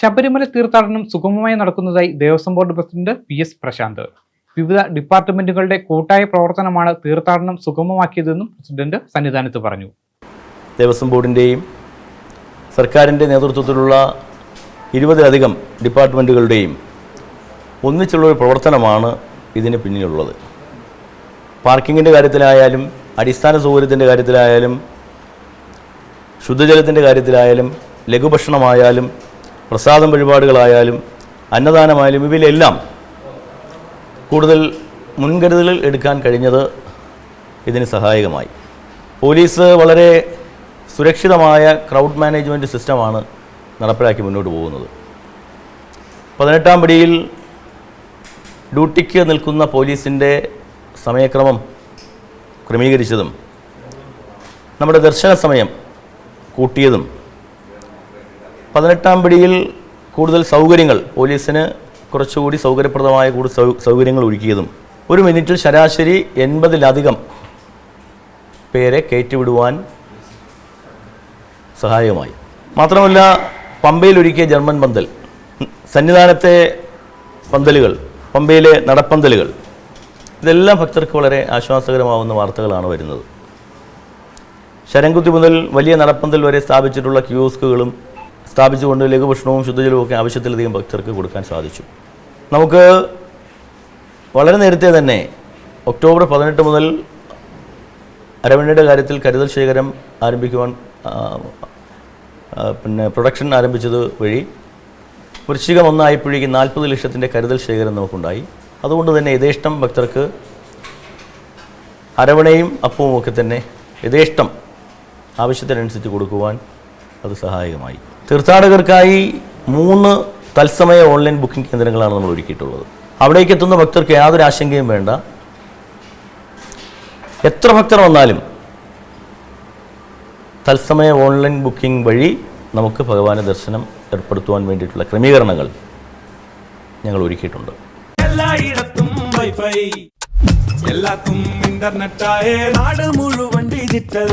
ശബരിമല തീർത്ഥാടനം സുഗമമായി നടക്കുന്നതായി Devaswom board president P S Prashanth. വിവിധ ഡിപ്പാർട്ട്മെന്റുകളുടെ കൂട്ടായ പ്രവർത്തനമാണ് തീർത്ഥാടനം സുഗമമാക്കിയതെന്നും പ്രസിഡന്റ് സന്നിധാനത്ത് പറഞ്ഞു. ദേവസ്വം ബോർഡിന്റെയും സർക്കാരിന്റെ നേതൃത്വത്തിലുള്ള ഇരുപതിലധികം ഡിപ്പാർട്ട്മെന്റുകളുടെയും ഒന്നിച്ചുള്ളൊരു പ്രവർത്തനമാണ് ഇതിന് പിന്നിലുള്ളത്. പാർക്കിങ്ങിന്റെ കാര്യത്തിലായാലും അടിസ്ഥാന സൗകര്യത്തിന്റെ കാര്യത്തിലായാലും ശുദ്ധജലത്തിന്റെ കാര്യത്തിലായാലും ലഘുഭക്ഷണമായാലും പ്രസാദം വഴിപാടുകളായാലും അന്നദാനമായാലും ഇവയിലെല്ലാം കൂടുതൽ മുൻകരുതലുകൾ എടുക്കാൻ കഴിഞ്ഞത് ഇതിന് സഹായകമായി. പോലീസ് വളരെ സുരക്ഷിതമായ ക്രൗഡ് മാനേജ്മെന്റ് സിസ്റ്റമാണ് നടപ്പിലാക്കി മുന്നോട്ട് പോകുന്നത്. പതിനെട്ടാം പടിയിൽ ഡ്യൂട്ടിക്ക് നിൽക്കുന്ന പോലീസിന്റെ സമയക്രമം ക്രമീകരിച്ചതും നമ്മുടെ ദർശന സമയം കൂട്ടിയതും പതിനെട്ടാം പിടിയിൽ കൂടുതൽ സൗകര്യങ്ങൾ പോലീസിന് കുറച്ചുകൂടി സൗകര്യപ്രദമായ കൂടുതൽ സൗകര്യങ്ങൾ ഒരുക്കിയതും. ഒരു മിനിറ്റിൽ ശരാശരി എൺപതിലധികം പേരെ കയറ്റിവിടുവാൻ സഹായകമായി. മാത്രമല്ല പമ്പയിൽ ഒരുക്കിയ ജർമ്മൻ പന്തൽ സന്നിധാനത്തെ പന്തലുകൾ പമ്പയിലെ നടപ്പന്തലുകൾ ഇതെല്ലാം ഭക്തർക്ക് വളരെ ആശ്വാസകരമാവുന്ന വാർത്തകളാണ് വരുന്നത്. ശരംകുത്തി മുതൽ വലിയ നടപ്പന്തൽ വരെ സ്ഥാപിച്ചിട്ടുള്ള കിയോസ്കുകളും സ്ഥാപിച്ചുകൊണ്ട് ലഘുഭക്ഷണവും ശുദ്ധജലവും ഒക്കെ ആവശ്യത്തിലധികം ഭക്തർക്ക് കൊടുക്കാൻ സാധിച്ചു. നമുക്ക് വളരെ നേരത്തെ തന്നെ ഒക്ടോബർ പതിനെട്ട് മുതൽ അരവണയുടെ കാര്യത്തിൽ കരുതൽ ശേഖരം ആരംഭിക്കുവാൻ പിന്നെ പ്രൊഡക്ഷൻ ആരംഭിച്ചത് വഴി വൃശ്ചികം ഒന്നായപ്പോഴേക്കും നാൽപ്പത് ലക്ഷത്തിന്റെ കരുതൽ ശേഖരം നമുക്കുണ്ടായി. അതുകൊണ്ട് തന്നെ യഥേഷ്ടം ഭക്തർക്ക് അരവണയും അപ്പവും ഒക്കെ തന്നെ യഥേഷ്ടം ആവശ്യത്തിനനുസരിച്ച് കൊടുക്കുവാൻ അത് സഹായകമായി. തീർത്ഥാടകർക്കായി മൂന്ന് തത്സമയ ഓൺലൈൻ ബുക്കിംഗ് കേന്ദ്രങ്ങളാണ് നമ്മൾ ഒരുക്കിയിട്ടുള്ളത്. അവിടേക്ക് എത്തുന്ന ഭക്തർക്ക് യാതൊരു ആശങ്കയും വേണ്ട. എത്ര ഭക്തർ വന്നാലും തത്സമയ ഓൺലൈൻ ബുക്കിംഗ് വഴി നമുക്ക് ഭഗവാന്റെ ദർശനം ഏർപ്പെടുത്തുവാൻ വേണ്ടിയിട്ടുള്ള ക്രമീകരണങ്ങൾ ഞങ്ങൾ ഒരുക്കിയിട്ടുണ്ട്. എല്ലായിടത്തും വൈഫൈ. എല്ലാത്തും ഇന്റർനെറ്റായേ നാട് മുഴുവൻ ഡിജിറ്റൽ